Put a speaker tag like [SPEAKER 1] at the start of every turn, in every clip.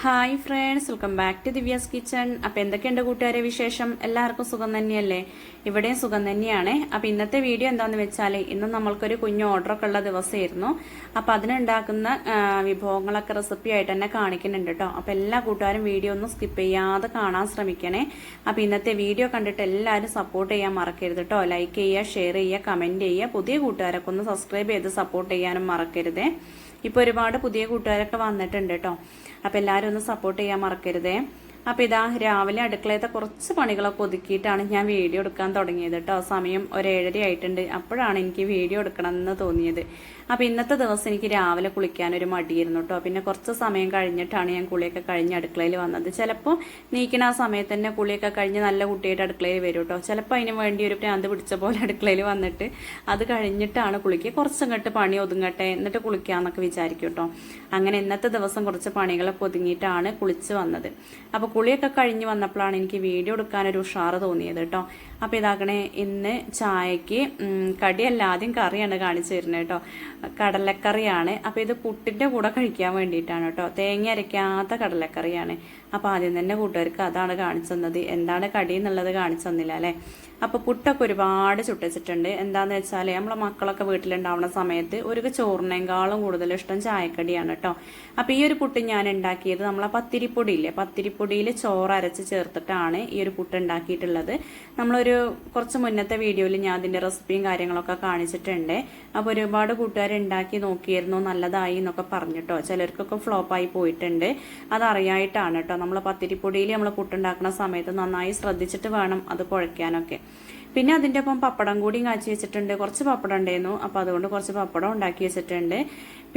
[SPEAKER 1] Hi friends welcome back to Divya's kitchen അപ്പോൾ എന്തൊക്കെയുണ്ട് കൂട്ടുകാരെ വിശേഷം? എല്ലാവർക്കും സുഖം തന്നെയല്ലേ? ഇവിടെയും സുഖം തന്നെയാണ്. അപ്പോൾ ഇന്നത്തെ വീഡിയോ എന്താണെന്ന് വെച്ചാൽ ഇന്ന് നമ്മൾക്കൊരു കുഞ്ഞു ഓർഡറൊക്കെ ഉള്ള ദിവസമായിരുന്നു. അപ്പോൾ അതിനുണ്ടാക്കുന്ന വിഭവങ്ങളൊക്കെ റെസിപ്പി ആയിട്ട് തന്നെ കാണിക്കുന്നുണ്ട് കേട്ടോ അപ്പോൾ എല്ലാ കൂട്ടുകാരും വീഡിയോ ഒന്നും സ്കിപ്പ് ചെയ്യാതെ കാണാൻ ശ്രമിക്കണേ. അപ്പോൾ ഇന്നത്തെ വീഡിയോ കണ്ടിട്ട് എല്ലാവരും സപ്പോർട്ട് ചെയ്യാൻ മറക്കരുത് കേട്ടോ ലൈക്ക് ചെയ്യുക ഷെയർ ചെയ്യുക കമന്റ് ചെയ്യുക. പുതിയ കൂട്ടുകാരൊക്കെ ഒന്ന് സബ്സ്ക്രൈബ് ചെയ്ത് സപ്പോർട്ട് ചെയ്യാനും മറക്കരുതേ. ഇപ്പോൾ ഒരുപാട് പുതിയ കൂട്ടുകാരൊക്കെ വന്നിട്ടുണ്ട് കേട്ടോ അപ്പോൾ എല്ലാവരും ഒന്ന് സപ്പോർട്ട് ചെയ്യാൻ മറക്കരുതേ. അപ്പോൾ ഇതാ രാവിലെ അടുക്കളയത്തെ കുറച്ച് പണികളൊക്കെ ഒതുക്കിയിട്ടാണ് ഞാൻ വീഡിയോ എടുക്കാൻ തുടങ്ങിയത് കേട്ടോ. സമയം ഒരു ഏഴര ആയിട്ടുണ്ട്. അപ്പോഴാണ് എനിക്ക് വീഡിയോ എടുക്കണം എന്ന് തോന്നിയത്. അപ്പോൾ ഇന്നത്തെ ദിവസം എനിക്ക് രാവിലെ കുളിക്കാൻ ഒരു മടിയായിരുന്നു കേട്ടോ. പിന്നെ കുറച്ച് സമയം കഴിഞ്ഞിട്ടാണ് ഞാൻ കുളിയൊക്കെ കഴിഞ്ഞ് അടുക്കളയിൽ വന്നത്. ചിലപ്പോൾ നീക്കണ ആ സമയത്ത് തന്നെ കുളിയൊക്കെ കഴിഞ്ഞ് നല്ല കുട്ടിയായിട്ട് അടുക്കളയിൽ വരും കേട്ടോ. ചിലപ്പോൾ അതിന് വേണ്ടി ഒരു പ്രാന്ത് പിടിച്ച പോലെ അടുക്കളയിൽ വന്നിട്ട് അത് കഴിഞ്ഞിട്ടാണ് കുളിക്കുക. കുറച്ചങ്ങോട്ട് പണി ഒതുങ്ങട്ടെ എന്നിട്ട് കുളിക്കാന്നൊക്കെ വിചാരിക്കും കേട്ടോ. അങ്ങനെ ഇന്നത്തെ ദിവസം കുറച്ച് പണികളൊക്കെ ഒതുങ്ങിയിട്ടാണ് കുളിച്ച് വന്നത്. അപ്പോൾ കുളിയൊക്കെ കഴിഞ്ഞ് വന്നപ്പോഴാണ് എനിക്ക് വീഡിയോ എടുക്കാനൊരു ഉഷാറ് തോന്നിയത് കേട്ടോ. അപ്പോൾ ഇതാക്കണേ ഇന്ന് ചായക്ക് കടിയല്ല ആദ്യം കറിയാണ് കാണിച്ചു തരുന്നത് കേട്ടോ. കടലക്കറിയാണ്. അപ്പോൾ ഇത് പുട്ടിന്റെ കൂടെ കഴിക്കാൻ വേണ്ടിയിട്ടാണ് കേട്ടോ. തേങ്ങ അരയ്ക്കാത്ത കടലക്കറിയാണ്. അപ്പോൾ ആദ്യം തന്നെ കൂട്ടുകാർക്ക് അതാണ് കാണിച്ചു തന്നത്. എന്താണ് കടി എന്നുള്ളത് കാണിച്ചു തന്നില്ല അല്ലേ? അപ്പോൾ പുട്ടൊക്കെ ഒരുപാട് ചുട്ടിച്ചിട്ടുണ്ട്. എന്താന്ന് വെച്ചാൽ നമ്മളെ മക്കളൊക്കെ വീട്ടിലുണ്ടാവുന്ന സമയത്ത് ഒരു ചോറിനേക്കാളും കൂടുതൽ ഇഷ്ടം ചായക്കടിയാണ് കേട്ടോ. അപ്പോൾ ഈ ഒരു പുട്ട് ഞാൻ ഉണ്ടാക്കിയത് നമ്മളെ പത്തിരിപ്പൊടിയില്ലേ? പത്തിരിപ്പൊടിയിൽ ചോറ് അരച്ച് ചേർത്തിട്ടാണ് ഈ ഒരു പുട്ട് ഉണ്ടാക്കിയിട്ടുള്ളത്. നമ്മളൊരു കുറച്ച് മുന്നത്തെ വീഡിയോയിൽ ഞാൻ അതിന്റെ റെസിപ്പിയും കാര്യങ്ങളൊക്കെ കാണിച്ചിട്ടുണ്ട്. അപ്പോൾ ഒരുപാട് കൂട്ടുകാർ ഉണ്ടാക്കി നോക്കിയിരുന്നു നല്ലതായി എന്നൊക്കെ പറഞ്ഞിട്ടോ. ചിലർക്കൊക്കെ ഫ്ലോപ്പായി പോയിട്ടുണ്ട്. അതറിയായിട്ടാണ് കേട്ടോ നമ്മൾ പത്തിരിപ്പൊടിയിൽ നമ്മൾ പുട്ടുണ്ടാക്കുന്ന സമയത്ത് നന്നായി ശ്രദ്ധിച്ചിട്ട് വേണം അത് കുഴയ്ക്കാനൊക്കെ. പിന്നെ അതിന്റെ ഒപ്പം പപ്പടം കൂടി കാച്ചി വെച്ചിട്ടുണ്ട്. കുറച്ച് പപ്പടം ഉണ്ടായിരുന്നു. അപ്പോൾ അതുകൊണ്ട് കുറച്ച് പപ്പടം ഉണ്ടാക്കി വെച്ചിട്ടുണ്ട്.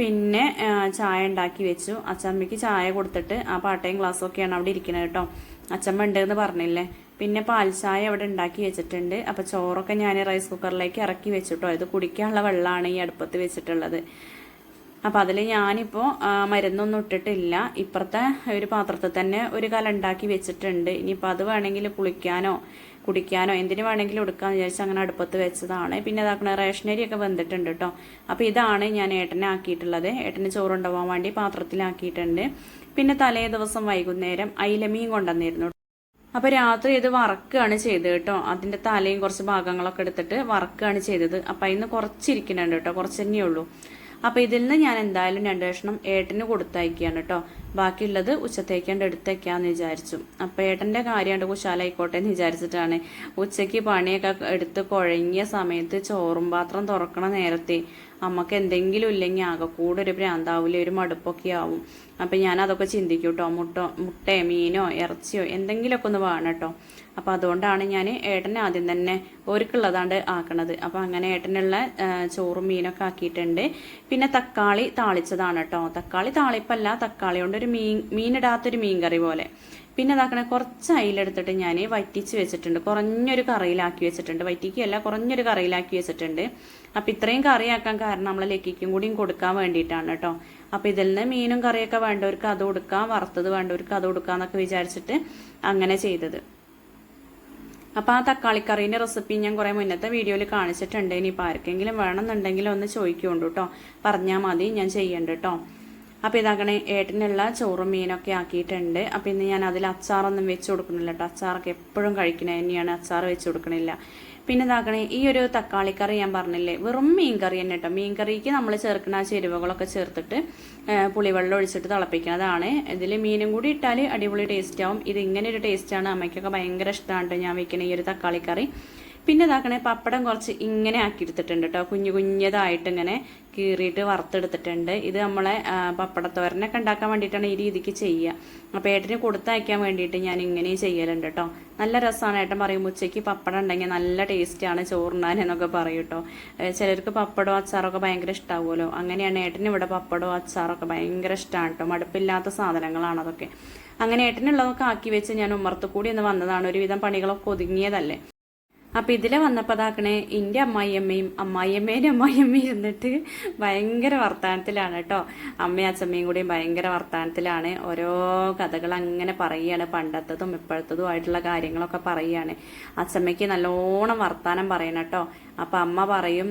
[SPEAKER 1] പിന്നെ ചായ ഉണ്ടാക്കി വെച്ചു. അച്ചമ്മയ്ക്ക് ചായ കൊടുത്തിട്ട് ആ പാട്ടയും ഗ്ലാസ്സും ഒക്കെയാണ് അവിടെ ഇരിക്കുന്നത് കേട്ടോ അച്ചമ്മ ഉണ്ടെന്ന് പറഞ്ഞില്ലേ? പിന്നെ പാൽച്ചായ അവിടെ ഉണ്ടാക്കി വെച്ചിട്ടുണ്ട്. അപ്പോൾ ചോറൊക്കെ ഞാൻ റൈസ് കുക്കറിലേക്ക് ഇറക്കി വെച്ചിട്ടോ. ഇത് കുടിക്കാനുള്ള വെള്ളമാണ് ഈ അടുപ്പത്ത് വെച്ചിട്ടുള്ളത്. അപ്പം അതിൽ ഞാനിപ്പോൾ മരുന്നൊന്നും ഇട്ടിട്ടില്ല. ഇപ്പുറത്തെ ഒരു പാത്രത്തിൽ തന്നെ ഒരു കല ഉണ്ടാക്കി വെച്ചിട്ടുണ്ട്. ഇനിയിപ്പോൾ അത് വേണമെങ്കിൽ കുളിക്കാനോ കുടിക്കാനോ എന്തിനു വേണമെങ്കിലും എടുക്കാന്ന് വിചാരിച്ച് അങ്ങനെ അടുപ്പത്ത് വെച്ചതാണ്. പിന്നെ ഇതാക്കണ റേഷനരി ഒക്കെ വെന്തിട്ടുണ്ട് കേട്ടോ അപ്പോൾ ഇതാണ് ഞാൻ ഏട്ടനെ ആക്കിയിട്ടുള്ളത്. ഏട്ടന് ചോറുണ്ടാവാൻ വേണ്ടി പാത്രത്തിലാക്കിയിട്ടുണ്ട്. പിന്നെ തലേ ദിവസം വൈകുന്നേരം അയിലമീൻ കൊണ്ടുവന്നിരുന്നു അപ്പൊ രാത്രി ഇത് വറക്കുകയാണ് ചെയ്തത് കേട്ടോ. അതിന്റെ തലയും കുറച്ച് ഭാഗങ്ങളൊക്കെ എടുത്തിട്ട് വറക്കുകയാണ് ചെയ്തത്. അപ്പൊ അതിന് കുറച്ചിരിക്കുന്നുണ്ട് കേട്ടോ. കുറച്ച് തന്നെ ഉള്ളൂ അപ്പൊ ഇതിൽ നിന്ന് ഞാൻ എന്തായാലും രണ്ടു കഷ്ണം ഏട്ടന് കൊടുത്തയക്കുകയാണ് കേട്ടോ. ബാക്കിയുള്ളത് ഉച്ചത്തേക്കാണ്ട് എടുത്തേക്കാന്ന് വിചാരിച്ചു. അപ്പൊ ഏട്ടന്റെ കാര്യമാണ്ട് കുശാലായിക്കോട്ടെ എന്ന് വിചാരിച്ചിട്ടാണ്. ഉച്ചയ്ക്ക് പണിയൊക്കെ എടുത്ത് കുഴങ്ങിയ സമയത്ത് ചോറും പാത്രം തുറക്കണ നേരത്തെ അമ്മയ്ക്ക് എന്തെങ്കിലും ഇല്ലെങ്കിൽ ആകെ കൂടെ ഒരു ഭ്രാന്താവില്ല ഒരു മടുപ്പൊക്കെ ആവും. അപ്പം ഞാൻ അതൊക്കെ ചിന്തിക്കും കേട്ടോ മുട്ട മുട്ടയോ മീനോ ഇറച്ചിയോ എന്തെങ്കിലുമൊക്കെ ഒന്ന് വേണം കേട്ടോ അപ്പം അതുകൊണ്ടാണ് ഞാൻ ഏട്ടനെ ആദ്യം തന്നെ ഒരുക്കുള്ളതാണ്ട് ആക്കണത്. അപ്പം അങ്ങനെ ഏട്ടനുള്ള ചോറും മീനൊക്കെ ആക്കിയിട്ടുണ്ട്. പിന്നെ തക്കാളി താളിച്ചതാണ് കേട്ടോ തക്കാളി താളിപ്പല്ല തക്കാളി കൊണ്ടൊരു മീൻ മീനിടാത്തൊരു മീൻ കറി പോലെ. പിന്നെ ഇതാക്കണേ കുറച്ച് അയിലെടുത്തിട്ട് ഞാൻ വറ്റിച്ച് വെച്ചിട്ടുണ്ട്. കുറഞ്ഞൊരു കറിയിലാക്കി വെച്ചിട്ടുണ്ട്. വറ്റിക്കല്ല കുറഞ്ഞൊരു കറിയിലാക്കി വെച്ചിട്ടുണ്ട്. അപ്പം ഇത്രയും കറിയാക്കാൻ കാരണം നമ്മളെ ലക്കിക്കും കൂടിയും കൊടുക്കാൻ വേണ്ടിയിട്ടാണ് കേട്ടോ അപ്പം ഇതിൽ നിന്ന് മീനും കറിയൊക്കെ വേണ്ടവർക്ക് അത് കൊടുക്കാം വറുത്തത് വേണ്ടവർക്ക് അത് കൊടുക്കാന്നൊക്കെ വിചാരിച്ചിട്ട് അങ്ങനെ ചെയ്തത്. അപ്പോൾ ആ തക്കാളിക്കറീന്റെ റെസിപ്പി ഞാൻ കുറേ മുന്നത്തെ വീഡിയോയിൽ കാണിച്ചിട്ടുണ്ട്. ഇനിയിപ്പോൾ ആർക്കെങ്കിലും വേണമെന്നുണ്ടെങ്കിൽ ഒന്ന് ചോദിക്കുകൊണ്ടു കേട്ടോ പറഞ്ഞാൽ മതി ഞാൻ ചെയ്യണ്ട കേട്ടോ അപ്പോൾ ഇതാക്കണേ ഏട്ടനുള്ള ചോറും മീനൊക്കെ ആക്കിയിട്ടുണ്ട്. അപ്പോൾ ഇന്ന് ഞാൻ അതിൽ അച്ചാറൊന്നും വെച്ച് കൊടുക്കണില്ല കേട്ടോ അച്ചാറൊക്കെ എപ്പോഴും കഴിക്കണേ തന്നെയാണ്. അച്ചാർ വെച്ച് കൊടുക്കണില്ല. പിന്നെ ഇതാക്കണേ ഈ ഒരു തക്കാളിക്കറി ഞാൻ പറഞ്ഞില്ലേ വെറും മീൻ കറി തന്നെ കേട്ടോ മീൻ കറിക്ക് നമ്മൾ ചേർക്കുന്ന ചേരുവകളൊക്കെ ചേർത്തിട്ട് പുളിവെള്ളം ഒഴിച്ചിട്ട് തിളപ്പിക്കുന്നതാണ് ഇതിൽ മീനും കൂടി ഇട്ടാൽ അടിപൊളി ടേസ്റ്റ് ആവും. ഇത് ഇങ്ങനെ ഒരു ടേസ്റ്റാണ് അമ്മയ്ക്കൊക്കെ ഭയങ്കര ഇഷ്ടമാണ് ഞാൻ വെക്കുന്ന ഈ ഒരു തക്കാളിക്കറി പിന്നെ ഇതാക്കണേ പപ്പടം കുറച്ച് ഇങ്ങനെ ആക്കി എടുത്തിട്ടുണ്ട് കേട്ടോ കുഞ്ഞു കുഞ്ഞതായിട്ട് ഇങ്ങനെ കീറിയിട്ട് വറുത്തെടുത്തിട്ടുണ്ട്. ഇത് നമ്മളെ പപ്പടത്തോരനൊക്കെ ഉണ്ടാക്കാൻ വേണ്ടിയിട്ടാണ് ഈ രീതിക്ക് ചെയ്യുക. അപ്പോൾ ഏട്ടന് കൊടുത്തയക്കാൻ വേണ്ടിയിട്ട് ഞാൻ ഇങ്ങനെ ചെയ്യലുണ്ട് കേട്ടോ നല്ല രസമാണ് ഏട്ടൻ പറയും ഉച്ചയ്ക്ക് പപ്പടം ഉണ്ടെങ്കിൽ നല്ല ടേസ്റ്റാണ് ചോറുണ്ണാൻ എന്നൊക്കെ പറയും കേട്ടോ ചിലർക്ക് പപ്പടവും അച്ചാറൊക്കെ ഭയങ്കര ഇഷ്ടാവുമല്ലോ. അങ്ങനെയാണ് ഏട്ടന് ഇവിടെ പപ്പടവും അച്ചാറൊക്കെ ഭയങ്കര ഇഷ്ടമാണ് കേട്ടോ മടുപ്പില്ലാത്ത സാധനങ്ങളാണ് അതൊക്കെ. അങ്ങനെ ഏട്ടനുള്ളതൊക്കെ ആക്കി വെച്ച് ഞാൻ ഉമ്മർത്ത് കൂടി ഒന്ന് വന്നതാണ്. ഒരുവിധം പണികളൊക്കെ ഒതുങ്ങിയതല്ലേ. അപ്പം ഇതിലെ വന്നപ്പോൾ അതാക്കണേ എന്റെ അമ്മായിയമ്മയും അമ്മായിയമ്മേന്റെ അമ്മായിയമ്മയും ഇരുന്നിട്ട് ഭയങ്കര വർത്തമാനത്തിലാണ് കേട്ടോ. അമ്മയും അച്ഛമ്മയും കൂടി ഭയങ്കര വർത്തമാനത്തിലാണ് ഓരോ കഥകൾ അങ്ങനെ പറയുകയാണ് പണ്ടത്തതും ഇപ്പോഴത്തതും ആയിട്ടുള്ള കാര്യങ്ങളൊക്കെ പറയുകയാണ് അച്ഛമ്മയ്ക്ക് നല്ലോണം വർത്താനം പറയണം കേട്ടോ. അപ്പോൾ അമ്മ പറയും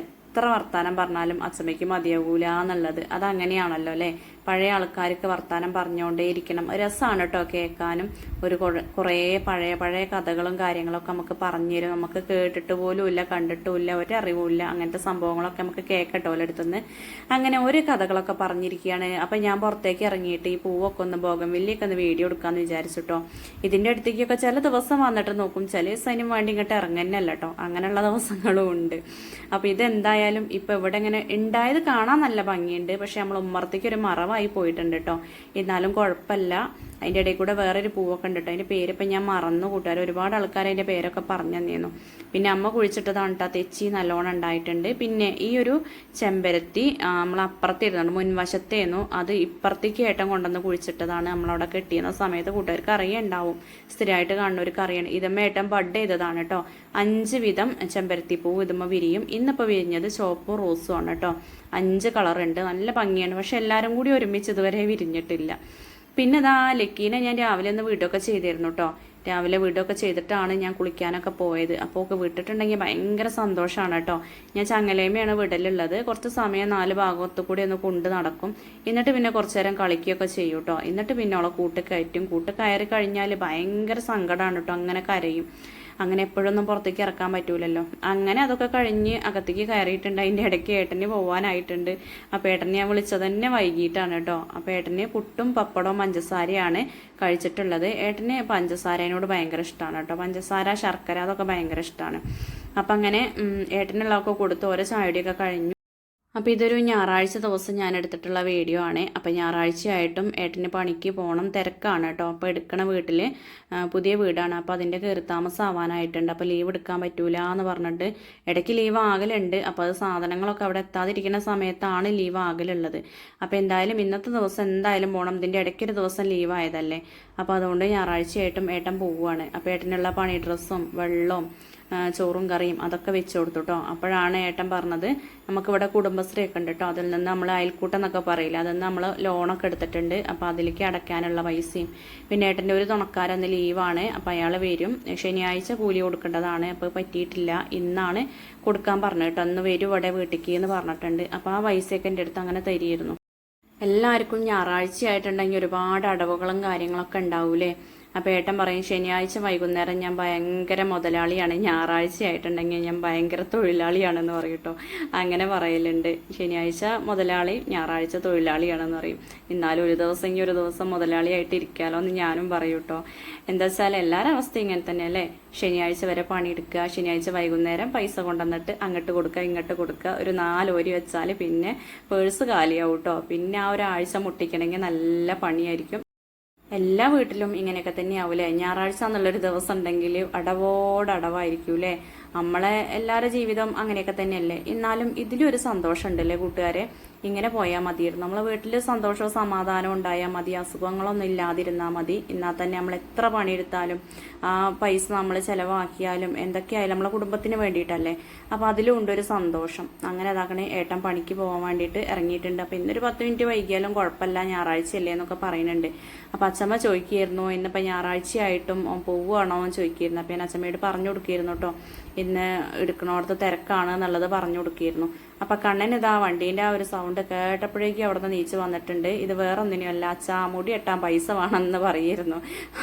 [SPEAKER 1] എത്ര വർത്താനം പറഞ്ഞാലും അച്ഛമ്മയ്ക്ക് മതിയാകൂല എന്നുള്ളത്. അതങ്ങനെയാണല്ലോ അല്ലേ? പഴയ ആൾക്കാർക്ക് വർത്തമാനം പറഞ്ഞുകൊണ്ടേ ഇരിക്കണം രസമാണ് കേട്ടോ കേൾക്കാനും. ഒരു കുറെ- പഴയ പഴയ കഥകളും കാര്യങ്ങളൊക്കെ നമുക്ക് പറഞ്ഞു തരും. നമുക്ക് കേട്ടിട്ട് പോലും ഇല്ല കണ്ടിട്ടുമില്ല ഒരു അറിവുമില്ല അങ്ങനത്തെ സംഭവങ്ങളൊക്കെ നമുക്ക് കേൾക്കട്ടോ അടുത്തുനിന്ന് അങ്ങനെ ഒരു കഥകളൊക്കെ പറഞ്ഞിരിക്കുകയാണ്. അപ്പം ഞാൻ പുറത്തേക്ക് ഇറങ്ങിയിട്ട് ഈ പൂവൊക്കെ ഒന്ന് ഭോഗം വലിയൊക്കെ ഒന്ന് വീഡിയോ എടുക്കാമെന്ന് വിചാരിച്ചിട്ടോ ഇതിന്റെ അടുത്തേക്കൊക്കെ ചില ദിവസം വന്നിട്ട് നോക്കും. ചില ദിവസം അതിനും വേണ്ടി ഇങ്ങോട്ട് ഇറങ്ങുന്നല്ല കേട്ടോ അങ്ങനെയുള്ള ദിവസങ്ങളും ഉണ്ട്. അപ്പോൾ ഇതെന്തായാലും ഇപ്പോൾ ഇവിടെ ഇങ്ങനെ ഉണ്ടായത് കാണാൻ നല്ല ഭംഗിയുണ്ട്. പക്ഷെ നമ്മൾ ഉമ്മറത്തേക്ക് ഒരു മറവായി പോയിട്ടുണ്ട് കേട്ടോ എന്നാലും കുഴപ്പമില്ല. അതിന്റെ ഇടയിൽ കൂടെ വേറൊരു പൂവൊക്കെ ഉണ്ട് കേട്ടോ അതിന്റെ പേരിപ്പം ഞാൻ മറന്നു കൂട്ടുകാർ ഒരുപാട് ആൾക്കാർ അതിന്റെ പേരൊക്കെ പറഞ്ഞു തന്നിരുന്നു. പിന്നെ അമ്മ കുഴിച്ചിട്ടതാണ് കേട്ടോ തെച്ചി നല്ലോണം ഉണ്ടായിട്ടുണ്ട്. പിന്നെ ഈ ഒരു ചെമ്പരത്തി നമ്മൾ അപ്പുറത്തിരുന്നുണ്ട് മുൻവശത്തേന്നു അത് ഇപ്പുറത്തേക്ക് ഏട്ടം കൊണ്ടുവന്ന് കുഴിച്ചിട്ടതാണ് നമ്മളവിടെ കെട്ടിയുന്ന സമയത്ത് കൂട്ടുകാർക്ക് അറിയുണ്ടാവും സ്ഥിരമായിട്ട് കാണുന്നവർക്ക് അറിയണം ഇതമ്മ ഏട്ടം ബഡ് ചെയ്തതാണ് കേട്ടോ അഞ്ച് വിധം ചെമ്പരത്തി പൂവ് ഇതുമ്മ വിരിയും. ഇന്നിപ്പോൾ വിരിഞ്ഞത് ചുവപ്പും റോസും ആണ് കേട്ടോ അഞ്ച് കളറുണ്ട്. നല്ല ഭംഗിയാണ്. പക്ഷെ എല്ലാവരും കൂടി ഒരുമിച്ച് ഇതുവരെ വിരിഞ്ഞിട്ടില്ല. പിന്നെ ഇതാ ലക്കീനെ ഞാൻ രാവിലെ ഒന്ന് വീടൊക്കെ ചെയ്തിരുന്നു കേട്ടോ രാവിലെ വീടൊക്കെ ചെയ്തിട്ടാണ് ഞാൻ കുളിക്കാനൊക്കെ പോയത്. അപ്പോൾ ഒക്കെ വിട്ടിട്ടുണ്ടെങ്കിൽ ഭയങ്കര സന്തോഷമാണ് കേട്ടോ ഞാൻ ചങ്ങലേമയാണ് വീട്ടിലുള്ളത് കുറച്ച് സമയം നാല് ഭാഗത്തു കൂടി ഒന്ന് കൊണ്ട് നടക്കും. എന്നിട്ട് പിന്നെ കുറച്ച് നേരം കളിക്കുകയൊക്കെ ചെയ്യും കേട്ടോ എന്നിട്ട് പിന്നെ അവളെ കൂട്ട് കയറ്റും. കൂട്ട് കഴിഞ്ഞാൽ ഭയങ്കര സങ്കടമാണ് കേട്ടോ അങ്ങനെ കരയും. അങ്ങനെ എപ്പോഴൊന്നും പുറത്തേക്ക് ഇറക്കാൻ പറ്റൂലല്ലോ. അങ്ങനെ അതൊക്കെ കഴിഞ്ഞ് അകത്തേക്ക് കയറിയിട്ടുണ്ട്. അതിന്റെ ഇടയ്ക്ക് ഏട്ടന് പോകാനായിട്ടുണ്ട് അപ്പോൾ ഏട്ടനെ ഞാൻ വിളിച്ചത് തന്നെ വൈകിട്ടാണ് കേട്ടോ. അപ്പോൾ ഏട്ടന് പുട്ടും പപ്പടവും പഞ്ചസാരയാണ് കഴിച്ചിട്ടുള്ളത്. ഏട്ടന് പഞ്ചസാരേനോട് ഭയങ്കര ഇഷ്ടമാണ് കേട്ടോ. പഞ്ചസാര ശർക്കര അതൊക്കെ ഭയങ്കര ഇഷ്ടമാണ്. അപ്പം അങ്ങനെ ഏട്ടനുള്ളതൊക്കെ കൊടുത്ത് ഓരോ ചായടിയൊക്കെ കഴിഞ്ഞു അപ്പോൾ ഇതൊരു ഞായറാഴ്ച ദിവസം ഞാൻ എടുത്തിട്ടുള്ള വീഡിയോ ആണ്. അപ്പോൾ ഞായറാഴ്ചയായിട്ടും ഏട്ടന് പണിക്ക് പോകണം തിരക്കാണ് കേട്ടോ. അപ്പോൾ എടുക്കണ വീട്ടിൽ പുതിയ വീടാണ്. അപ്പോൾ അതിന്റെ കയറി താമസം ആവാനായിട്ടുണ്ട് അപ്പോൾ ലീവ് എടുക്കാൻ പറ്റൂല എന്ന് പറഞ്ഞിട്ട് ഇടയ്ക്ക് ലീവ് ആകലുണ്ട്. അപ്പോൾ അത് സാധനങ്ങളൊക്കെ അവിടെ എത്താതിരിക്കുന്ന സമയത്താണ് ലീവ് ആകലുള്ളത്. അപ്പോൾ എന്തായാലും ഇന്നത്തെ ദിവസം എന്തായാലും പോകണം ഇതിന്റെ ഇടയ്ക്കൊരു ദിവസം ലീവ് ആയതല്ലേ. അപ്പോൾ അതുകൊണ്ട് ഞായറാഴ്ചയായിട്ടും ഏട്ടൻ പോവുകയാണ്. അപ്പോൾ ഏട്ടനുള്ള പണി ഡ്രസ്സും വെള്ളവും ചോറും കറിയും അതൊക്കെ വെച്ച് കൊടുത്തു കേട്ടോ അപ്പോഴാണ് ഏട്ടൻ പറഞ്ഞത് നമുക്കിവിടെ കുടുംബശ്രീ ഒക്കെ ഉണ്ട് കേട്ടോ അതിൽ നിന്ന് നമ്മൾ അയൽക്കൂട്ടം എന്നൊക്കെ പറയില്ല അതിൽ നിന്ന് നമ്മൾ ലോണൊക്കെ എടുത്തിട്ടുണ്ട്. അപ്പോൾ അതിലേക്ക് അടയ്ക്കാനുള്ള പൈസയും. പിന്നെ ഏട്ടന്റെ ഒരു തുണക്കാരന്ന് ലീവാണ് അപ്പോൾ അയാൾ വരും. ശനിയാഴ്ച കൂലി കൊടുക്കേണ്ടതാണ് അപ്പോൾ പറ്റിയിട്ടില്ല. ഇന്നാണ് കൊടുക്കാൻ പറഞ്ഞു കേട്ടോ അന്ന് വരും ഇവിടെ വീട്ടിലേക്ക് എന്ന് പറഞ്ഞിട്ടുണ്ട്. അപ്പോൾ ആ പൈസയൊക്കെ എന്റെ അടുത്ത് അങ്ങനെ തരിയിരുന്നു എല്ലാവർക്കും ഞായറാഴ്ചയായിട്ടുണ്ടെങ്കിൽ ഒരുപാട് അടവുകളും കാര്യങ്ങളൊക്കെ ഉണ്ടാവൂലേ അപ്പോൾ ഏട്ടൻ പറയും ശനിയാഴ്ച വൈകുന്നേരം ഞാൻ ഭയങ്കര മുതലാളിയാണ്. ഞായറാഴ്ച ആയിട്ടുണ്ടെങ്കിൽ ഞാൻ ഭയങ്കര തൊഴിലാളിയാണെന്ന് പറയും കേട്ടോ അങ്ങനെ പറയലുണ്ട്. ശനിയാഴ്ച മുതലാളി ഞായറാഴ്ച തൊഴിലാളിയാണെന്ന് പറയും. എന്നാലും ഒരു ദിവസം ഇനി ഒരു ദിവസം മുതലാളിയായിട്ട് ഇരിക്കാമല്ലോ എന്ന് ഞാനും പറയും കേട്ടോ എന്താ വെച്ചാൽ എല്ലാവരുടെ അവസ്ഥ ഇങ്ങനെ തന്നെ അല്ലേ? ശനിയാഴ്ച വരെ പണിയെടുക്കുക ശനിയാഴ്ച വൈകുന്നേരം പൈസ കൊണ്ടുവന്നിട്ട് അങ്ങോട്ട് കൊടുക്കുക ഇങ്ങോട്ട് കൊടുക്കുക ഒരു നാലോരി വെച്ചാൽ പിന്നെ പേഴ്സ് കാലിയാവും കേട്ടോ പിന്നെ ആ ഒരാഴ്ച മുട്ടിക്കണമെങ്കിൽ നല്ല പണിയായിരിക്കും. എല്ലാ വീട്ടിലും ഇങ്ങനെയൊക്കെ തന്നെയാവൂലേ ഞായറാഴ്ച എന്നുള്ളൊരു ദിവസം ഉണ്ടെങ്കിൽ അടവോട് അടവായിരിക്കും അല്ലേ നമ്മളെ എല്ലാവരുടെ ജീവിതം അങ്ങനെയൊക്കെ തന്നെയല്ലേ? എന്നാലും ഇതിലൊരു സന്തോഷം ഉണ്ടല്ലേ കൂട്ടുകാരെ? ഇങ്ങനെ പോയാൽ മതിയായിരുന്നു നമ്മളെ വീട്ടിൽ സന്തോഷവും സമാധാനവും ഉണ്ടായാൽ മതി. അസുഖങ്ങളൊന്നും ഇല്ലാതിരുന്നാൽ മതി. എന്നാൽ തന്നെ നമ്മൾ എത്ര പണിയെടുത്താലും ആ പൈസ നമ്മൾ ചിലവാക്കിയാലും എന്തൊക്കെയായാലും നമ്മളെ കുടുംബത്തിന് വേണ്ടിയിട്ടല്ലേ? അപ്പോൾ അതിലും ഉണ്ട് ഒരു സന്തോഷം. അങ്ങനെ അതാക്കണേ ഏട്ടൻ പണിക്ക് പോകാൻ വേണ്ടിയിട്ട് ഇറങ്ങിയിട്ടുണ്ട്. അപ്പോൾ ഇന്നൊരു പത്ത് മിനിറ്റ് വൈകിയാലും കുഴപ്പമില്ല. ഞായറാഴ്ചയല്ലേ എന്നൊക്കെ പറയുന്നുണ്ട്. അപ്പോൾ അച്ഛമ്മ ചോദിക്കുകയായിരുന്നു ഇന്നിപ്പോൾ ഞായറാഴ്ചയായിട്ടും പോവുകയാണോ? എന്ന് ചോദിക്കുകയായിരുന്നു. അപ്പോൾ ഞാൻ അച്ഛമ്മയോട് പറഞ്ഞു കൊടുക്കുകയായിരുന്നു കേട്ടോ. ഇന്ന് എടുക്കണോടത്ത് തിരക്കാണ് എന്നുള്ളത് പറഞ്ഞു കൊടുക്കുകയായിരുന്നു അപ്പം കണ്ണൻ ഇതാ വണ്ടീന്റെ ആ ഒരു സൗണ്ട് കേട്ടപ്പോഴേക്കും അവിടെ നിന്ന് നീച്ച് വന്നിട്ടുണ്ട്. ഇത് വേറെ ഒന്നിനുമല്ല അച്ഛാ മുടി എട്ടാൻ പൈസ വേണമെന്ന് പറയുന്നു